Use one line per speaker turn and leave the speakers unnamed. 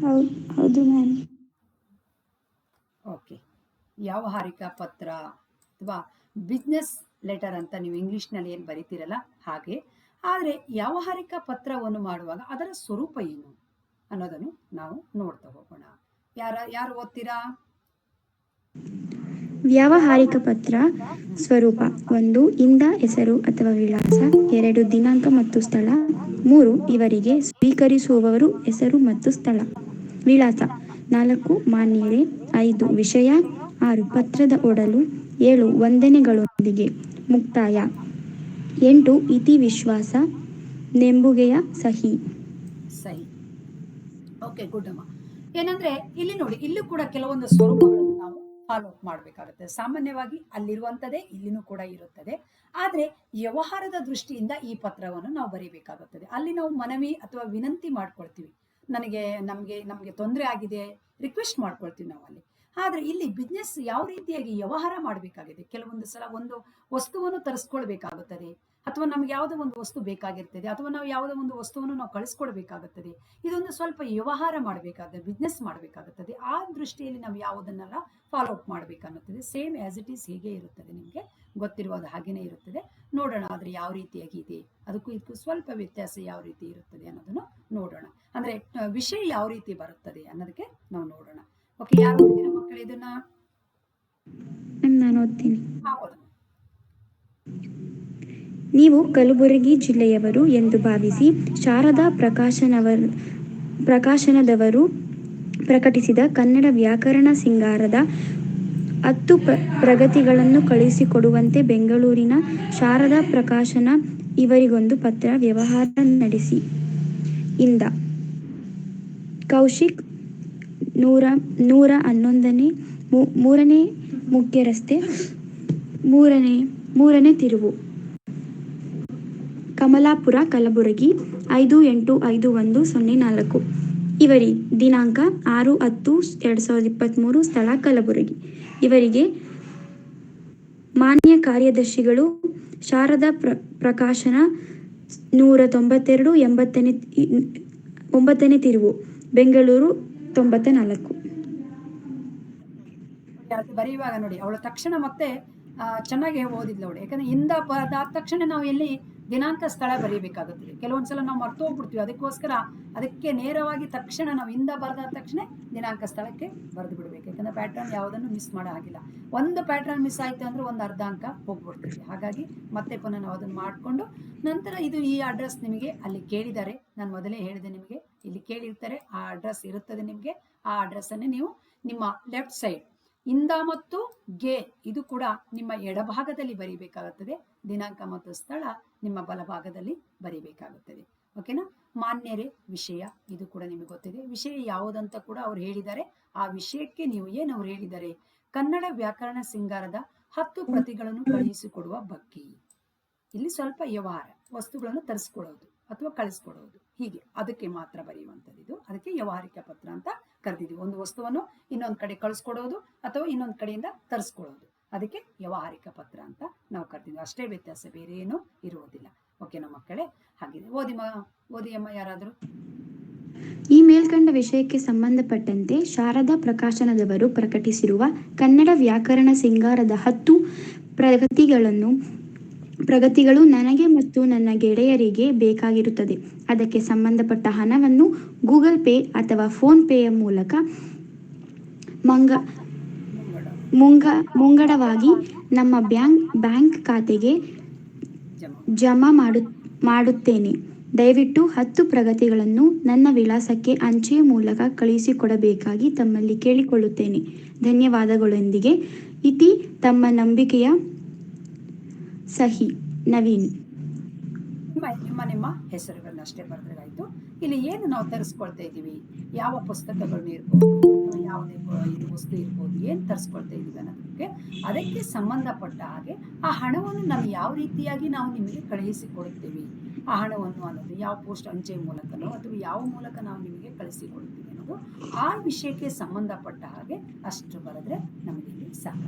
ಹೌದು ಹೌದು ma'am
okay ವ್ಯಾವಹಾರಿಕ ಪತ್ರ ಅಥವಾ ಬಿಸ್ನೆಸ್ ಲೆಟರ್ ಅಂತ ನೀವು ಇಂಗ್ಲೀಷ್ನಲ್ಲಿ ಏನು ಬರಿತೀರಲ್ಲ ಹಾಗೆ ಆದರೆ ವ್ಯಾವಹಾರಿಕ ಪತ್ರವನ್ನು ಮಾಡುವಾಗ ಅದರ ಸ್ವರೂಪ ಏನು ಅನ್ನೋದನ್ನು ನಾವು ನೋಡ್ತಾ ಹೋಗೋಣ. ಯಾರ ಯಾರು ಓದ್ತೀರಾ?
ವ್ಯಾವಹಾರಿಕ ಪತ್ರ ಸ್ವರೂಪ? ಒಂದು ಇಂದ ಹೆಸರು ಅಥವಾ ವಿಳಾಸ ಎರಡು ದಿನಾಂಕ ಮತ್ತು ಸ್ಥಳ ಮೂರು ಇವರಿಗೆ ಸ್ವೀಕರಿಸುವವರು ಹೆಸರು ಮತ್ತು ಸ್ಥಳ. ವಿಳಾಸ ನಾಲ್ಕು ಮಾನ್ಯರೇ ಐದು ವಿಷಯ ಆರು ಪತ್ರದ ಒಡಲು ಏಳು ವಂದನೆಗಳೊಂದಿಗೆ ಮುಕ್ತಾಯ. ಎಂಟು ಇತಿ ವಿಶ್ವಾಸ ನೆಂಬುಗೆಯ ಸಹಿ.
ಸಹಿ ಓಕೆ ಗುಡ್ ಏನಂದ್ರೆ, ಇಲ್ಲಿ ನೋಡಿ, ಇಲ್ಲೂ ಕೂಡ ಕೆಲವೊಂದು ಸ್ವರೂಪಗಳನ್ನು ನಾವು ಫಾಲೋ ಅಪ್ ಮಾಡಬೇಕಾಗುತ್ತೆ. ಸಾಮಾನ್ಯವಾಗಿ ಅಲ್ಲಿರುವಂಥದ್ದೇ, ಇಲ್ಲಿನೂ ಕೂಡ ಇರುತ್ತದೆ. ಆದರೆ, ವ್ಯವಹಾರದ ದೃಷ್ಟಿಯಿಂದ ಈ ಪತ್ರವನ್ನು ನಾವು ಬರೀಬೇಕಾಗುತ್ತದೆ. ಅಲ್ಲಿ ನಾವು ಮನವಿ ಅಥವಾ ವಿನಂತಿ ಮಾಡ್ಕೊಳ್ತೀವಿ. ನನಗೆ ನಮಗೆ ನಮಗೆ ತೊಂದರೆ ಆಗಿದೆ ರಿಕ್ವೆಸ್ಟ್ ಮಾಡ್ಕೊಳ್ತೀವಿ ನಾವು ಅಲ್ಲಿ ಆದರೆ ಇಲ್ಲಿ ಬಿಸ್ನೆಸ್ ಯಾವ ರೀತಿಯಾಗಿ ವ್ಯವಹಾರ ಮಾಡಬೇಕಾಗಿದೆ? ಕೆಲವೊಂದು ಸಲ ಒಂದು ವಸ್ತುವನ್ನು ತರಿಸ್ಕೊಳ್ಬೇಕಾಗುತ್ತದೆ, ಅಥವಾ ನಮ್ಗೆ ಯಾವುದೋ ಒಂದು ವಸ್ತು ಬೇಕಾಗಿರ್ತದೆ, ಅಥವಾ ನಾವು ಯಾವುದೋ ಒಂದು ವಸ್ತುವನ್ನು ನಾವು ಕಳಿಸ್ಕೊಡ್ಬೇಕಾಗುತ್ತದೆ. ಇದೊಂದು ಸ್ವಲ್ಪ ವ್ಯವಹಾರ ಮಾಡಬೇಕಾಗುತ್ತೆ ಬಿಸ್ನೆಸ್ ಮಾಡಬೇಕಾಗುತ್ತದೆ. ಆ ದೃಷ್ಟಿಯಲ್ಲಿ ನಾವು ಯಾವುದನ್ನೆಲ್ಲ ಫಾಲೋ ಅಪ್ ಮಾಡಬೇಕನ್ನುತ್ತದೆ. ಸೇಮ್ ಆಸ್ ಇಟ್ ಈಸ್ ಹೀಗೆ ಇರುತ್ತದೆ ನಿಮಗೆ. ಗೊತ್ತಿರುವುದು ಹಾಗೇನೇ ಇರುತ್ತದೆ. ನೋಡೋಣ ಆದರೆ ಯಾವ ರೀತಿಯಾಗಿ ಇದೆ. ಅದಕ್ಕೂ ಇದಕ್ಕೂ ಸ್ವಲ್ಪ ವ್ಯತ್ಯಾಸ ಯಾವ ರೀತಿ ಇರುತ್ತದೆ ಅನ್ನೋದನ್ನು ನೋಡೋಣ. ಅಂದ್ರೆ ವಿಷಯ ಯಾವ ರೀತಿ ಬರುತ್ತದೆ ಅನ್ನೋದಕ್ಕೆ ನಾವು ನೋಡೋಣ. ಓಕೆ ಯಾರು ಓದ್ತೀರಾ ಮಕ್ಕಳು ಇದನ್ನ?
ಮ್ಯಾಮ್ ನಾನು ಓದ್ತೀನಿ. ನೀವು ಕಲಬುರಗಿ ಜಿಲ್ಲೆಯವರು ಎಂದು ಭಾವಿಸಿ ಶಾರದಾ ಪ್ರಕಾಶನವರ್ ಪ್ರಕಾಶನದವರು ಪ್ರಕಟಿಸಿದ ಕನ್ನಡ ವ್ಯಾಕರಣ ಸಿಂಗಾರದ ಹತ್ತು ಪ್ರ ಪ್ರಗತಿಗಳನ್ನು ಕಳುಹಿಸಿಕೊಡುವಂತೆ ಬೆಂಗಳೂರಿನ ಶಾರದಾ ಪ್ರಕಾಶನ ಇವರಿಗೊಂದು ಪತ್ರ ವ್ಯವಹಾರ ನಡೆಸಿ. ಇಂದ. ಕೌಶಿಕ್ ನೂರ ನೂರ ಹನ್ನೊಂದನೇ ಮೂರನೇ ಮುಖ್ಯ ರಸ್ತೆ ಮೂರನೇ ಮೂರನೇ ತಿರುವು. ಕಮಲಾಪುರ, ಕಲಬುರಗಿ, ಐದು, ಎಂಟು, ಐದು, ಒಂದು, ಸೊನ್ನೆ, ನಾಲ್ಕು. ಇವರಿ, ದಿನಾಂಕ ಆರು, ಹತ್ತು, ಎರಡು ಸಾವಿರದ ಇಪ್ಪತ್ತ್ಮೂರು ಸ್ಥಳ ಕಲಬುರಗಿ. ಇವರಿಗೆ ಮಾನ್ಯ ಕಾರ್ಯದರ್ಶಿಗಳು ಶಾರದಾ ಪ್ರ, ಪ್ರಕಾಶನ ನೂರ ತೊಂಬತ್ತೆರಡು ಎಂಬತ್ತನೇ, ಒಂಬತ್ತನೇ ತಿರುವು. ಬೆಂಗಳೂರು ತೊಂಬತ್ತ ನಾಲ್ಕು
ಬರೆಯುವಾಗ ನೋಡಿ, ಅವಳು ತಕ್ಷಣ ಮತ್ತೆ ಚೆನ್ನಾಗಿ ಓದಿದ್ಲು ಅವಳು. ಯಾಕಂದ್ರೆ ಇಂದ ಆದ ತಕ್ಷಣ ನಾವು ಎಲ್ಲಿ ದಿನಾಂಕ ಸ್ಥಳ ಬರೀಬೇಕಾಗುತ್ತದೆ. ಕೆಲವೊಂದ್ಸಲ ನಾವು ಮರ್ತು ಹೋಗ್ಬಿಡ್ತೀವಿ. ಅದಕ್ಕೋಸ್ಕರ ಅದಕ್ಕೆ ನೇರವಾಗಿ ತಕ್ಷಣ ನಾವು ಇಂದ ಬರೆದಾದ ತಕ್ಷಣ ದಿನಾಂಕ ಸ್ಥಳಕ್ಕೆ ಬರೆದು ಬಿಡಬೇಕು. ಯಾಕಂದ್ರೆ ಪ್ಯಾಟರ್ನ್ ಯಾವುದನ್ನು ಮಿಸ್ ಮಾಡೋ ಹಾಗಿಲ್ಲ ಒಂದು ಪ್ಯಾಟರ್ನ್ ಮಿಸ್ ಆಯ್ತು ಅಂದ್ರೆ ಒಂದು ಅರ್ಧ ಅಂಕ ಹೋಗ್ಬಿಡ್ತೀವಿ ಹಾಗಾಗಿ ಮತ್ತೆ ಪುನಃ ನಾವು ಅದನ್ನು ಮಾಡಿಕೊಂಡು ನಂತರ ಇದು ಈ ಅಡ್ರೆಸ್ ನಿಮಗೆ ಅಲ್ಲಿ ಕೇಳಿದ್ದಾರೆ. ನಾನು ಮೊದಲೇ ಹೇಳಿದೆ ನಿಮಗೆ. ಇಲ್ಲಿ ಕೇಳಿರ್ತಾರೆ, ಆ ಅಡ್ರೆಸ್ ಇರುತ್ತದೆ ನಿಮಗೆ. ಆ ಅಡ್ರೆಸ್ಸನ್ನೇ ನೀವು ನಿಮ್ಮ ಲೆಫ್ಟ್ ಸೈಡ್ ಇಂದ ಮತ್ತು ಗೆ, ಇದು ಕೂಡ ನಿಮ್ಮ ಎಡಭಾಗದಲ್ಲಿ ಬರೀಬೇಕಾಗುತ್ತದೆ. ದಿನಾಂಕ ಮತ್ತು ಸ್ಥಳ ನಿಮ್ಮ ಬಲಭಾಗದಲ್ಲಿ ಬರೀಬೇಕಾಗುತ್ತದೆ. ಓಕೆನಾ ಮಾನ್ಯರೇ, ವಿಷಯ, ಇದು ಕೂಡ ನಿಮಗೆ ಗೊತ್ತಿದೆ. ವಿಷಯ ಯಾವುದಂತ ಕೂಡ ಅವ್ರು ಹೇಳಿದ್ದಾರೆ. ಆ ವಿಷಯಕ್ಕೆ ನೀವು ಏನು ಅವ್ರು ಹೇಳಿದ್ದಾರೆ? ಕನ್ನಡ ವ್ಯಾಕರಣ ಸಿಂಗಾರದ ಹತ್ತು ಪ್ರತಿಗಳನ್ನು ಕಳುಹಿಸಿಕೊಡುವ ಬಗ್ಗೆ. ಇಲ್ಲಿ ಸ್ವಲ್ಪ ವ್ಯವಹಾರ, ವಸ್ತುಗಳನ್ನು ತರಿಸ್ಕೊಡೋದು ಅಥವಾ ಕಳಿಸ್ಕೊಡೋದು. ಹೀಗೆ. ಅದಕ್ಕೆ ಮಾತ್ರ ಬರೆಯುವಂಥದ್ದು ಇದು ಅದಕ್ಕೆ ವ್ಯವಹಾರಿಕ ಪತ್ರ ಅಂತ ಕರೆದಿದ್ದೀವಿ. ಒಂದು ವಸ್ತುವನ್ನು ಇನ್ನೊಂದು ಕಡೆ ಕಳಿಸ್ಕೊಡೋದು ಅಥವಾ ಇನ್ನೊಂದು ಕಡೆಯಿಂದ ತರಿಸ್ಕೊಳ್ಳೋದು ಅದಕ್ಕೆ ವ್ಯವಹಾರಿಕ ಪತ್ರ ಅಂತ ನಾವು ಕರೆದಿದ್ದೀವಿ. ಅಷ್ಟೇ ವ್ಯತ್ಯಾಸ ಬೇರೆ ಏನು ಇರುವುದಿಲ್ಲ. ಓಕೆನಾ ಮಕ್ಕಳೇ? ಹಾಗಿದೆ. ಓದಿ ಓದಿಯಮ್ಮ ಯಾರಾದರೂ?
ಈ ಮೇಲ್ಕಂಡ ವಿಷಯಕ್ಕೆ ಸಂಬಂಧಪಟ್ಟಂತೆ ಶಾರದಾ ಪ್ರಕಾಶನದವರು ಪ್ರಕಟಿಸಿರುವ ಕನ್ನಡ ವ್ಯಾಕರಣ ಸಿಂಗಾರದ ಹತ್ತು ಪ್ರಗತಿಗಳನ್ನು ಪ್ರಗತಿಗಳು ನನಗೆ ಮತ್ತು ನನ್ನ ಗೆಳೆಯರಿಗೆ ಬೇಕಾಗಿರುತ್ತದೆ. ಅದಕ್ಕೆ ಸಂಬಂಧಪಟ್ಟ ಹಣವನ್ನು ಗೂಗಲ್ ಪೇ ಅಥವಾ ಫೋನ್ ಪೇಯ ಮೂಲಕ ಮಂಗ, ಮುಂಗ, ಮುಂಗಡವಾಗಿ ನಮ್ಮ ಬ್ಯಾಂಕ್ ಬ್ಯಾಂಕ್ ಖಾತೆಗೆ
ಜಮಾ
ಮಾಡು, ಮಾಡುತ್ತೇನೆ. ದಯವಿಟ್ಟು ಹತ್ತು ಪ್ರಗತಿಗಳನ್ನು ನನ್ನ ವಿಳಾಸಕ್ಕೆ ಅಂಚೆಯ ಮೂಲಕ ಕಳುಹಿಸಿಕೊಡಬೇಕಾಗಿ ತಮ್ಮಲ್ಲಿ ಕೇಳಿಕೊಳ್ಳುತ್ತೇನೆ. ಧನ್ಯವಾದಗಳೊಂದಿಗೆ. ಇತಿ ತಮ್ಮ ನಂಬಿಕೆಯ ಸಹಿ, ನವೀನ್.
ನಿಮ್ಮ ನಿಮ್ಮ ಹೆಸರುಗಳನ್ನ ಅಷ್ಟೇ ಬರೆದ್ರಾಯ್ತು. ಇಲ್ಲಿ ಏನು ನಾವು ತರಿಸ್ಕೊಳ್ತಾ ಇದ್ದೀವಿ? ಯಾವ ಪುಸ್ತಕಗಳನ್ನ ಇರ್ಬೋದು ಯಾವುದೇ ಇದು ವಸ್ತು ಇರ್ಬೋದು, ಏನು ತರಿಸ್ಕೊಳ್ತಾ ಇದ್ದೀವಿ ಅನ್ನೋದಕ್ಕೆ ಅದಕ್ಕೆ ಸಂಬಂಧಪಟ್ಟ ಹಾಗೆ ಆ ಹಣವನ್ನು ನಾವು ಯಾವ ರೀತಿಯಾಗಿ ನಾವು ನಿಮಗೆ ಕಳುಹಿಸಿ ಕೊಡುತ್ತೇವೆ ಆ ಹಣವನ್ನು ಅನ್ನೋದು ಯಾವ ಪೋಸ್ಟ್ ಅಂಚೆ ಮೂಲಕನೋ ಅಥವಾ ಯಾವ ಮೂಲಕ ನಾವು ನಿಮಗೆ ಕಳಿಸಿ ಕೊಡುತ್ತೀವಿ ಅನ್ನೋದು ಆ ವಿಷಯಕ್ಕೆ ಸಂಬಂಧಪಟ್ಟ ಹಾಗೆ ಅಷ್ಟು ಬರೆದ್ರೆ ನಮಗೆ ಸಾಕು.